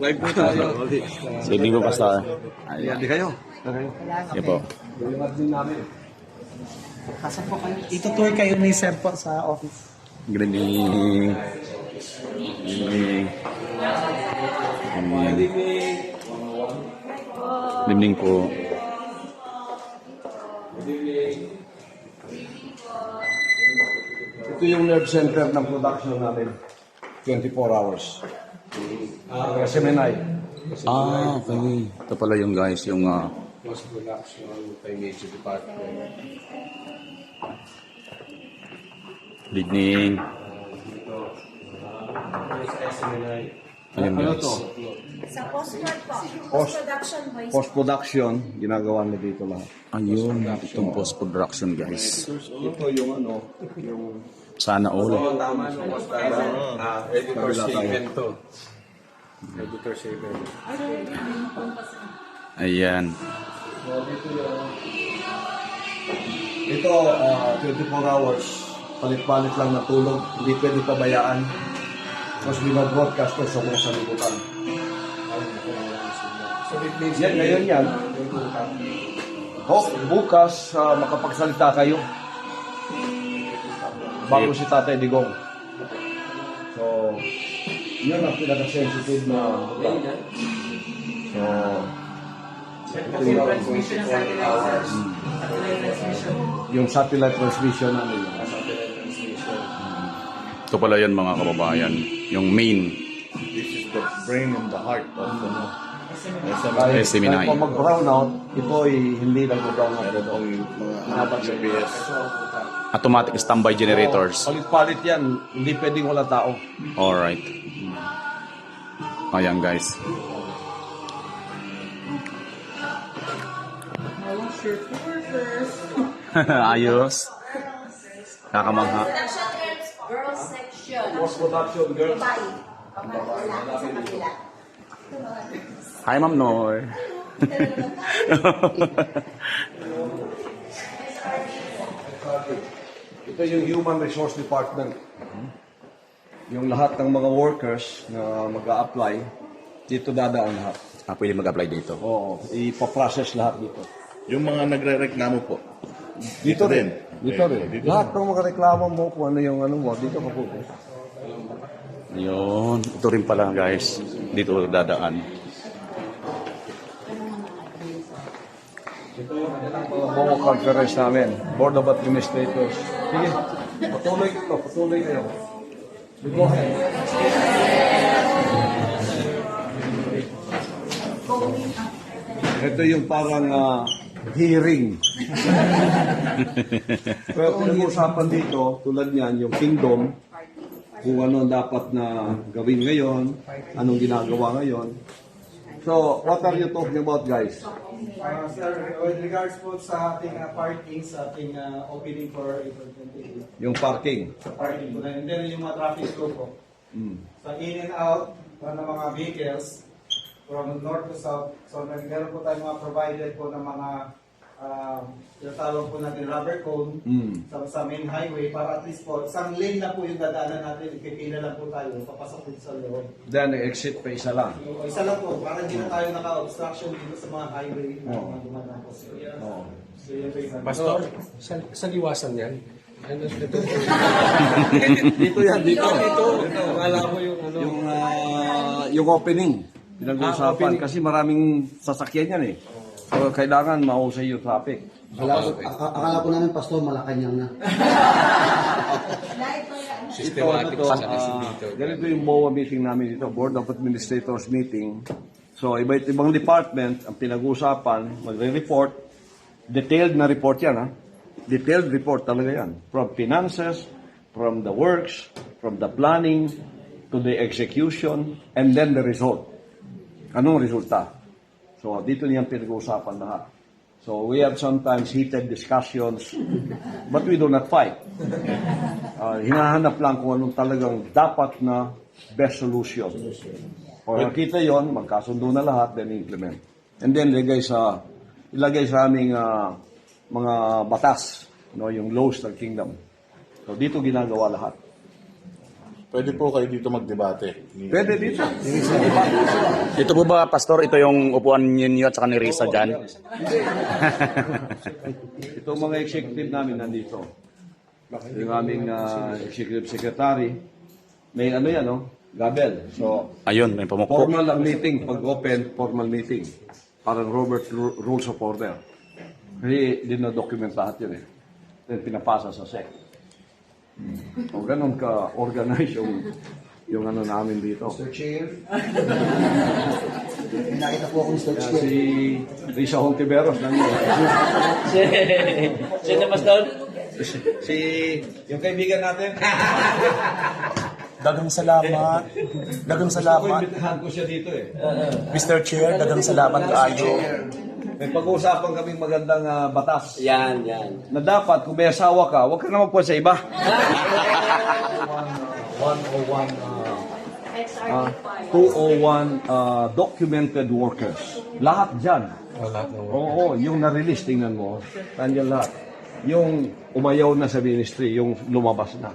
Live po tayo. Sa evening po, Pastor. Ayan, di kayo. Kayo. Yan po. Pasok po kayo. Itutour kayo ni Sir po sa office. Evening. Good evening. Good evening po. Ito yung nerve center ng production namin. 24 hours. Uh, Seminay. Ah, okay. Ito pala yung guys, yung ah, Post production by major department. good evening. Seminay. Ayun Ano guys. to? Sa post-work po, post-production ginagawa na dito lahat. Ayun, itong post-production guys. Ito yung ano, yung Sana all. tama no, Ah, editor Kabila tayo. statement to. Editor statement. Ayan. Ito, ah, 24 hours, palit-palit lang na tulog, hindi pwede pabayaan. Tapos binabroadcast ko sa mga salibutan. So it means Yan, ngayon yan. Oh, bukas, ah, makapagsalita kayo. Bago si Tatay Digong. So, yun ang pinaka-sensitive na So, ito yung, yung satellite transmission namin. Ito pala yan mga kababayan. Yung main. this is the brain and the heart of ano, Kahit, Seminay. kahit pa mag-brown out, ito ay hindi lang mag-brown out. Ito ang mga GPS. Automatic standby generators. Palit-palit yan, hindi pwedeng wala tao. Alright. Ayan guys. Ayos. Kakamangha. Production girls section. Post-production, girls. Babae. Lalaki sa kabila. Hi, Ma'am Noy. Ito yung Human Resource Department. Yung lahat ng mga workers na mag apply dito dadaan lahat. ah, pwede mag-apply dito. Oo, ipaprocess lahat dito. Yung mga nagre-reklamo po. Dito din. rin. Dito rin. Dito lahat ng mga reklamo mo kung ano yung ano mo, dito ka pupunta. Yun. Ito rin pala guys. Dito dadaan. Mga buong conference namin, Board of Administrators. Sige, patuloy ko, patuloy kayo. Go ahead. Ito yung parang ah, hearing. Pero pinag-uusapan dito, tulad niyan, yung kingdom, kung ano dapat na gawin ngayon, anong ginagawa ngayon. So, what are you talking about, guys? Uh, sir, with regards po sa ating uh, parking, sa ating uh, opening for April 28, Yung parking. sa parking po. And then yung mga traffic flow po. Mm. Sa in and out uh, ng mga vehicles from north to south. So meron po tayong mga provided po ng mga uh, tinatawag po natin rubber cone Mm. sa, sa main highway para at least po isang lane na po yung dadaanan natin, ipipila lang po tayo, papasok po sa loob. Then, exit pa isa lang. So, isa lang po, para hindi na tayo naka-obstruction dito sa mga highway na Oo. mga dumadaan po. So, Oo. so yun po yung Pastor, sa, sa liwasan yan. Ano ito? Dito yan, dito. Ito, ito. Akala ko yung ano. Yung, ah, yung opening. Pinag-uusapan. Ah, opening. Kasi maraming sasakyan yan eh. So, kailangan mausay yung traffic. Akala ko, ak- akala ko namin, Pastor, Malacanang na. Systematic ito, sa ano to, uh, ah, ganito yung BOA meeting namin dito, Board of Administrators meeting. So, iba't ibang department ang pinag-uusapan, magre-report. Detailed na report yan, ha? Detailed report talaga yan. From finances, from the works, from the planning, to the execution, and then the result. Anong resulta? So, dito niyan pinag-uusapan lahat. So, we have sometimes heated discussions, but we do not fight. Ah, hinahanap lang kung anong talagang dapat na best solution. Pag nakita yon, magkasundo na lahat, then implement. And then ilagay sa ilagay sa aming ah, mga batas, no, yung laws ng kingdom. So dito ginagawa lahat. Pwede po kayo dito magdebate. Pwede dito. Ito po ba, Pastor, ito yung upuan ninyo at saka ni Risa dyan? Ito mga executive namin nandito. Yung aming ah, executive secretary. May ano yan, no? Gabel. So, Ayun, may pamukpo. formal ang meeting. Pag open, formal meeting. Parang Robert Ru- Rules of Order. Kasi dinodocument lahat yun eh. Then pinapasa sa SEC. O ganun ka-organize yung, yung ano namin dito. Mr. Chair. May nakita po ako Mr. Kaya Chair. si Risa Hontiveros nandun. Sino mas doon? si, yung kaibigan natin. Dagang salamat. Dagang salamat. Imbitahan ko siya dito eh. Mr. Chair, dagang salamat kaayo. May pag-uusapan kaming magandang ah, batas. Yan, yan. Na dapat, kung may asawa ka, huwag ka na magpuan sa iba. 101, XRD 5. 201 ah, documented workers. Lahat dyan. Oo, yung na-release, tingnan mo. Nandiyan lahat. Yung umayaw na sa ministry, yung lumabas na.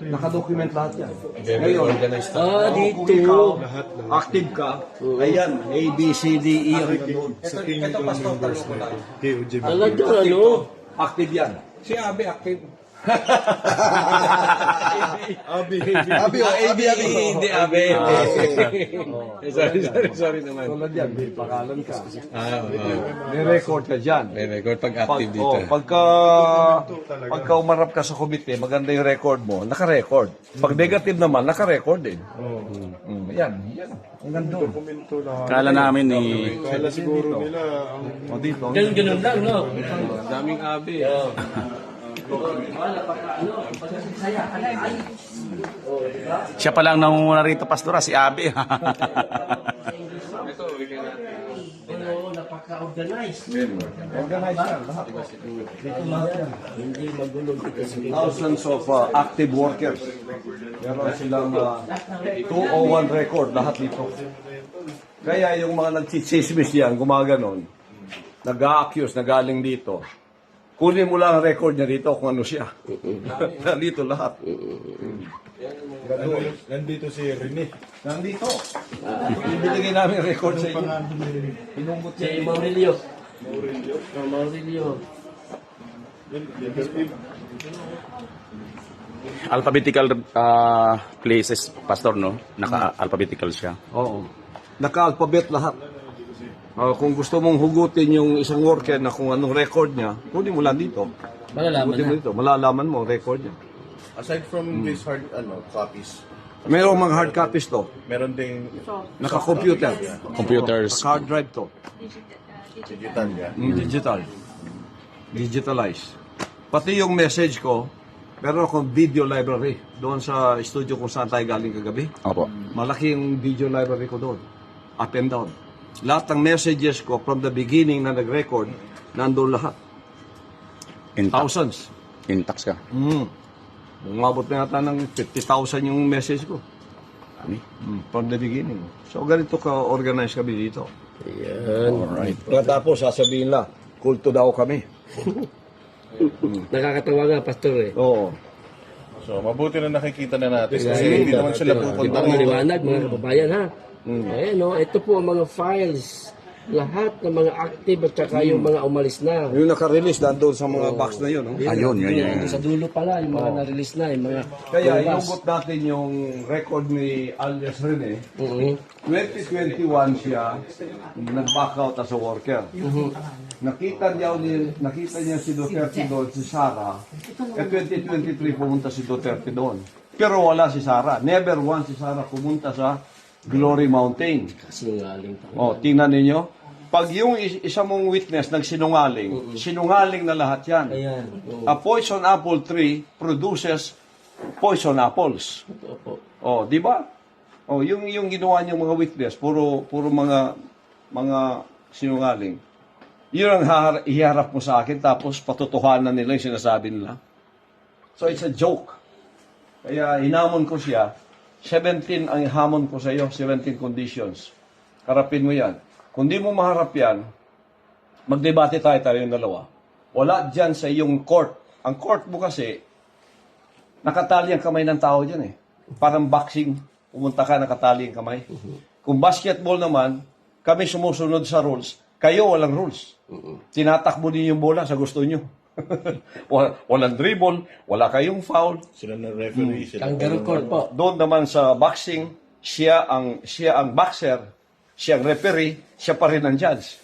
Nakadocument lahat yan. Ngayon, Ah, kung dito. ikaw, active ka, ayan, A, B, C, D, E, Ito, ito pastor, tanong ko lang. Talaga, ano? active yan. Si Abe active. Abi, oh, abi, abi. Hindi, abe. Sorry, sorry, sorry naman. Tulad yan, may pangalan ka. Ah, May record ka dyan. May record pag Pag, active dito. oh, pagka, pagka umarap ka sa komite, maganda yung record mo, naka-record. Pag negative naman, naka-record din. Mm, yan, yan. Ang ganda. Kala namin ni... Kala siguro nila ang O dito. Ganun, ganun lang, no? daming abi. Siya pa lang nangunguna rito, Pastor, ah, si Abi. Oo, napaka-organized. Organize yan, lahat. Hindi magulo Thousands of uh, active workers. Meron silang uh, 201 record, lahat dito. Kaya yung mga nagchichismis yan, gumaganon, nag-a-accuse na galing dito, kunin mo lang ang record niya dito kung ano siya. Nandito lahat. Nandito si Rene. Nandito. Ibinigay namin record sa inyo. Pinungot Si Maurilio. Oh, Maurilio. Alphabetical ah, places, Pastor, no? Naka-alphabetical siya. Oo. Naka-alphabet lahat. Ah, kung gusto mong hugutin yung isang worker na kung anong record niya, kunin mo lang dito. Malalaman Hugutin mo na. dito. Malalaman mo ang record niya. Aside from these hard ano copies, Mayroong mga hard copies to. meron ding Naka-computer. Computers. Hard drive to. digital yan. Mm, digital. Digitalize. Pati yung message ko, meron akong video library doon sa studio kung saan tayo galing kagabi. Opo. Malaki yung video library ko doon. Up and down. Lahat ng messages ko from the beginning na nag-record, nandun lahat. Intact. Thousands. Intact ka. Mm. Umabot na yata ng 50,000 yung message ko. Ani? Mm, from the beginning. So, ganito ka-organize kami dito. Yan. Alright. Tapos, sasabihin na, kulto daw kami. Nakakatawa nga, Pastor eh. Oo. So, mabuti na nakikita na natin kasi hindi naman sila pupunta Diba, rito. maliwanag, mga kababayan, ha? Ayan, no? Ito po ang mga files. Lahat ng mga active at saka yung mga umalis na. Yung naka-release nandun sa mga box na yun. No? Ayun, yun, yun. Sa dulo pala, yung mga na-release na, yung mga Kaya lumabas. inugot natin yung record ni Alias Rene. Oo. 2021 siya nag-back out as a worker. Nakita niya ni nakita niya si Duterte doon si Sara. Eh 2023 pumunta si Duterte doon. Pero wala si Sara. Never once si Sara pumunta sa Glory Mountain. Sinungaling pa. Oh, tingnan ninyo. Pag yung is- isa mong witness nagsinungaling, sinungaling na lahat yan. Ayan. Oo. A poison apple tree produces poison apples. Opo. Oh, di ba? Oh, yung yung ginawa niyang mga witness, puro puro mga mga sinungaling. Yun ang hahar- iharap mo sa akin tapos patotohanan nila yung sinasabi nila. So it's a joke. Kaya hinamon ko siya, 17 ang hamon ko sa iyo, 17 conditions. Harapin mo yan. Kung di mo maharap yan, magdebate tayo tayo yung dalawa. Wala dyan sa iyong court. Ang court mo kasi, nakatali ang kamay ng tao dyan eh. Parang boxing, pumunta ka, nakatali ang kamay. Kung basketball naman, kami sumusunod sa rules. Kayo walang rules. Tinatakbo niyo yung bola sa gusto niyo. Wal- walang dribble, wala kayong foul. Sila na referee, sila. Kangaroo court po. Doon naman sa boxing, siya ang siya ang boxer, siya ang referee, siya pa rin ang judge.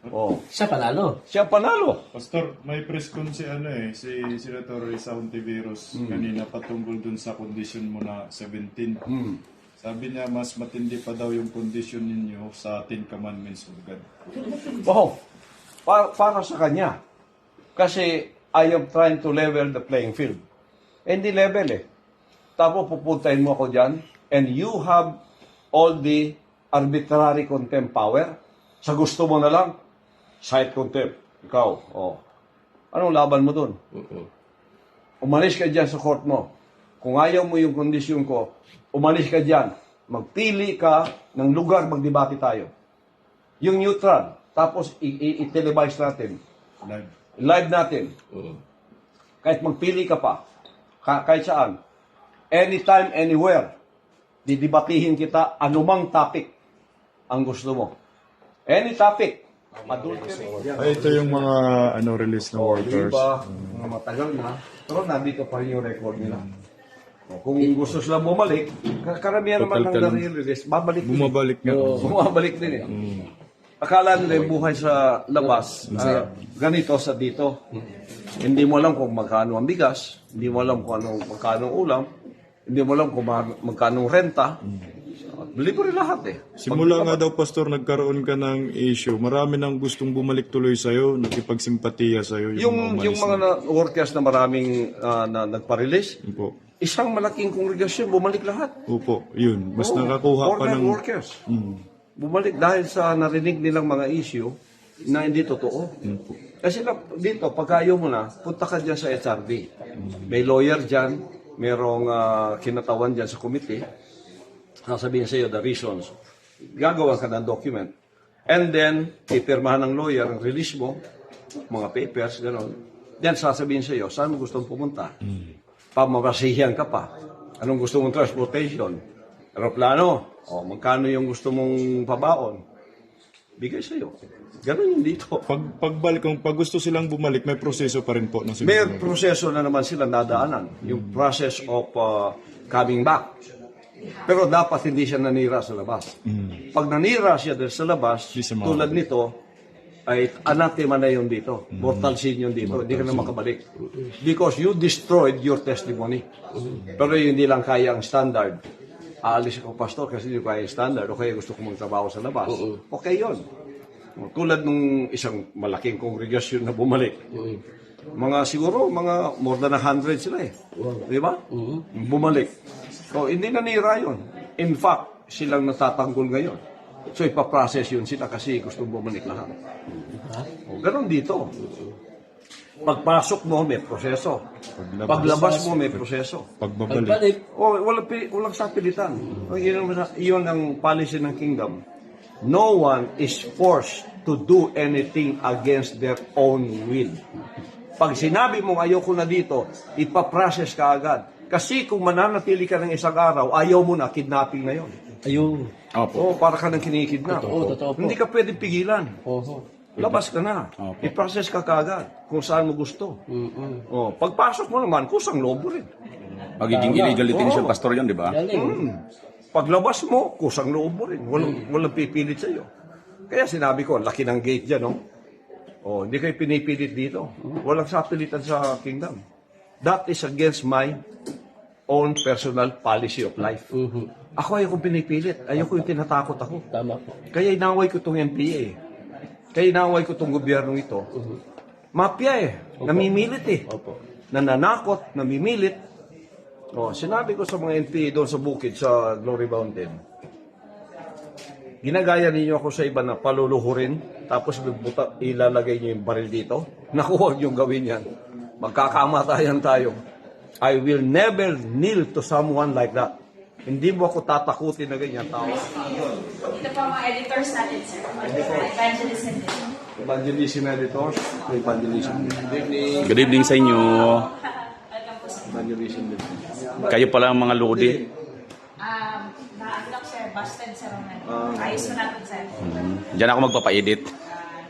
Oh, Siya panalo. siya panalo. Pastor, may press con si ano eh, si Senator Risa Ontiveros kanina patungkol dun sa kondisyon mo na 17. Sabi niya, mas matindi pa daw yung kondisyon ninyo sa Ten Commandments of God. Wow. Para, para sa kanya. Kasi I am trying to level the playing field. Hindi level eh. Tapos pupuntahin mo ako dyan and you have all the arbitrary contempt power. Sa gusto mo na lang, side contempt. Ikaw, oh. Anong laban mo dun? Umalis ka dyan sa court mo. Kung ayaw mo yung kondisyon ko, umalis ka dyan. Magpili ka ng lugar, magdebate tayo. Yung neutral, tapos i- i- i-televise natin. Live. Live natin. Kahit magpili ka pa, ka- kahit saan. Anytime, anywhere. Didibatihin kita anumang topic ang gusto mo. Any topic. Adultery. Ay, ito yung mga ano release ng Oh, workers. Iba, mga matagal na, pero nandito pa rin yung record nila. O, Kung gusto sila bumalik, ka- karamihan naman ng Total nare-release, babalik din. Bumabalik nga. Bumabalik din eh. Akala nila yung buhay sa labas, ah, ganito sa dito. Hindi mo alam kung magkano ang bigas, hindi mo alam kung ano, magkano ang ulam, hindi mo alam kung ma- magkano ang renta. Libre lahat eh. Simula nga daw, Pastor, nagkaroon ka ng issue. Marami nang gustong bumalik tuloy sa'yo, nakipagsimpatiya sa'yo. Yung, yung mga na, workers na maraming ah, na nagpa-release, Opo. isang malaking kongregasyon, bumalik lahat. Opo, yun. Mas Oo, nakakuha pa ng... workers. Bumalik dahil sa narinig nilang mga issue na hindi totoo. Kasi na, dito, pag ayaw mo na, punta ka dyan sa HRD. May lawyer dyan, merong ah, kinatawan dyan sa committee. Sasabihin sa iyo the reasons. Gagawa ka ng document. And then, ipirmahan ng lawyer ang release mo, mga papers, gano'n. Then, sasabihin sa iyo, saan mo gustong pumunta? Pamabasihan ka pa. Anong gusto mong transportation? Aeroplano? O, magkano yung gusto mong pabaon? Bigay sa iyo. Ganun yung dito. Pag, pagbalik, kung pag gusto silang bumalik, may proseso pa rin po na May sinusunod. proseso na naman sila nadaanan. Yung process of uh, coming back. Pero dapat hindi siya nanira sa labas. Pag nanira siya sa labas, tulad nito, ay anathema na yun dito. Mortal sin yun dito. Hindi ka na makabalik. Because you destroyed your testimony. Pero yun hindi lang kaya ang standard. Aalis ako, pastor, kasi hindi ko kaya standard. O kaya gusto ko magtrabaho sa labas. Okay yun. Tulad nung isang malaking kongregasyon na bumalik. Mga siguro, mga more than 100 sila eh. Di ba? Bumalik. So, hindi nanira yun. In fact, silang natatanggol ngayon. So, ipaprocess yun sila kasi gusto bumalik lahat. O, ganon dito. Pagpasok mo, may proseso. Paglabas mo, may proseso. Pagbabalik. Pagbalik. O, walang, walang sapilitan. O, Yun, ang- policy ng kingdom. No one is forced to do anything against their own will. Pag sinabi mong ayoko na dito, ipaprocess ka agad. Kasi kung mananatili ka ng isang araw, ayaw mo na, kidnapping na yon. Ayun. Oo, para ka nang kinikidnap. Totoo, totoo po. Hindi ka pwede pigilan. Oho. Labas ka na. I-process ka kagad kung saan mo gusto. Oh, pagpasok mo naman, kusang loob mo rin. Magiging illegal detention, Pastor, yun, di ba? Galing. Paglabas mo, kusang loob mo rin. Walang, walang pipilit sa iyo. Kaya sinabi ko, laki ng gate dyan, no? Oh, hindi kayo pinipilit dito. Walang sapilitan sa kingdom. That is against my own personal policy of life. Ako ayoko pinipilit. Ayoko yung tinatakot ako. Tama po. Kaya inaway ko itong NPA. eh. Kaya inaway ko itong gobyernong ito. Mafia eh. Namimilit eh. Opo. Nananakot, namimilit. Oh, sinabi ko sa mga NPA doon sa bukid sa Glory Mountain. Ginagaya ninyo ako sa iba na paluluhurin, tapos buta, ilalagay niyo yung baril dito. Naku, huwag niyong gawin yan. Magkakamatayan tayo. I will never kneel to someone like that. Hindi mo ako tatakutin na ganyan tao. Ito po ang mga editors natin, sir. Evangelist and Evangelism editors, evangelism. Good evening. Good evening sa inyo. Welcome po, sir. Evangelism din. Kayo pala ang mga lodi. Um, na, ano lang sir, busted sir. Ah. Ayos mo natin sir. Diyan ako magpapa-edit.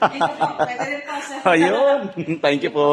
Thank you po. Pwede rin po sir. Ayun. Thank you po.